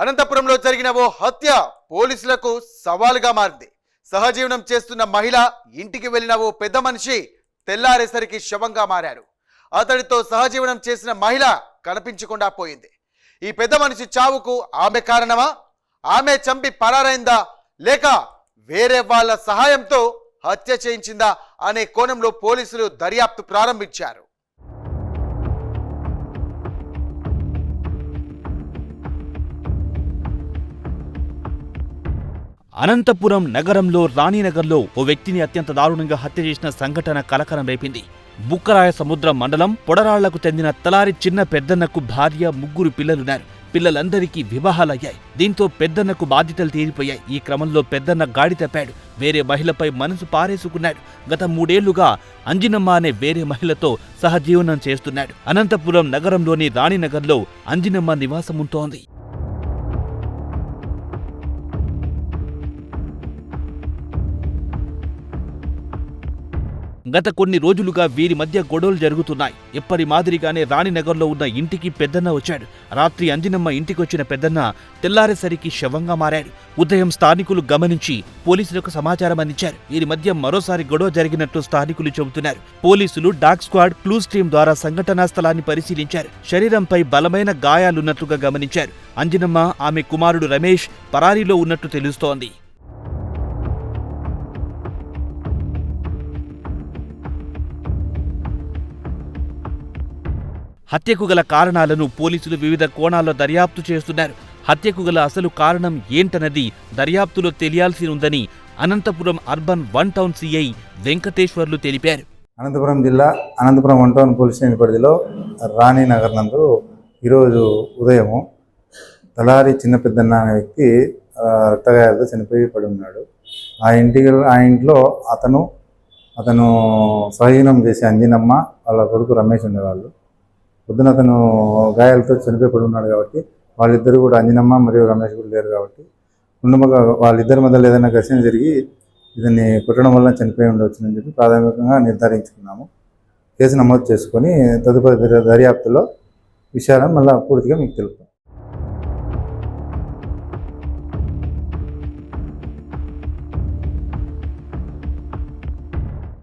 అనంతపురంలో జరిగిన ఓ హత్య పోలీసులకు సవాలుగా మారింది. సహజీవనం చేస్తున్న మహిళ ఇంటికి వెళ్ళిన ఓ పెద్ద మనిషి తెల్లారేసరికి శవంగా మారాడు అతడితో సహజీవనం చేసిన మహిళ కనిపించకుండా పోయింది. ఈ పెద్ద మనిషి చావుకు ఆమె కారణమా? ఆమె చంపి పరారైందా? లేక వేరే వాళ్ళ సహాయంతో హత్య చేయించిందా అనే కోణంలో పోలీసులు దర్యాప్తు ప్రారంభించారు. అనంతపురం నగరంలో రాణినగర్లో ఓ వ్యక్తిని అత్యంత దారుణంగా హత్య చేసిన సంఘటన కలకలం రేపింది. బుక్కరాయ సముద్రం మండలం పొడరాళ్ళకు చెందిన తలారి చిన్న పెద్దన్నకు భార్య ముగ్గురు పిల్లలున్నారు. పిల్లలందరికీ వివాహాలయ్యాయి. దీంతో పెద్దన్నకు బాధ్యతలు తీరిపోయాయి. ఈ క్రమంలో పెద్దన్న గాడి తప్పాడు. వేరే మహిళపై మనసు పారేసుకున్నాడు. గత మూడేళ్ళుగా అంజినమ్మ అనే వేరే మహిళతో సహజీవనం చేస్తున్నాడు. అనంతపురం నగరంలోని రాణినగర్లో అంజినమ్మ నివాసముంటోంది గత కొన్ని రోజులుగా వీరి మధ్య గొడవలు జరుగుతున్నాయి. ఎప్పటి మాదిరిగానే రాణినగర్లో ఉన్న ఇంటికి పెద్దన్న వచ్చాడు. రాత్రి అంజనమ్మ ఇంటికొచ్చిన పెద్దన్న తెల్లారేసరికి శవంగా మారాడు. ఉదయం స్థానికులు గమనించి పోలీసులకు సమాచారం అందించారు. వీరి మధ్య మరోసారి గొడవ జరిగినట్లు స్థానికులు చెబుతున్నారు. పోలీసులు డాగ్ స్క్వాడ్ క్లూస్ టీం ద్వారా సంఘటనా స్థలాన్ని పరిశీలించారు. శరీరంపై బలమైన గాయాలున్నట్లుగా గమనించారు. అంజనమ్మ ఆమె కుమారుడు రమేష్ పరారీలో ఉన్నట్టు తెలుస్తోంది. హత్యకు గల కారణాలను పోలీసులు వివిధ కోణాల్లో దర్యాప్తు చేస్తున్నారు. హత్యకు గల అసలు కారణం ఏంటన్నది దర్యాప్తులో తెలియాల్సి ఉందని Anantapuram urban one town CI Venkateswarlu తెలిపారు. అనంతపురం జిల్లా Anantapuram one town police station పరిధిలో రాణి నగర్ నందు ఈరోజు ఉదయము తలారి చిన్న పెద్దన్న అనే వ్యక్తి రక్తగాయాలతో చనిపోయి పడి ఉన్నాడు. ఆ ఇంటికి ఆ ఇంట్లో అతను అతను సహజీవనం చేసే అంజనమ్మ వాళ్ళ కొడుకు రమేష్ ఉండేవాళ్ళు. పొద్దున అతను గాయాలతో చనిపోయి ఉన్నాడు కాబట్టి వాళ్ళిద్దరు కూడా అంజనమ్మ మరియు రమేష్ కూడా లేరు కాబట్టి ఉండమగా వాళ్ళిద్దరి మధ్యలో ఏదైనా ఘర్షణ జరిగి ఇతన్ని కొట్టడం వల్ల చనిపోయి ఉండవచ్చునని చెప్పి ప్రాథమికంగా నిర్ధారించుకున్నాము. కేసు నమోదు చేసుకొని తదుపరి దర్యాప్తులో విషయాలను మళ్ళీ పూర్తిగా మీకు తెలుపు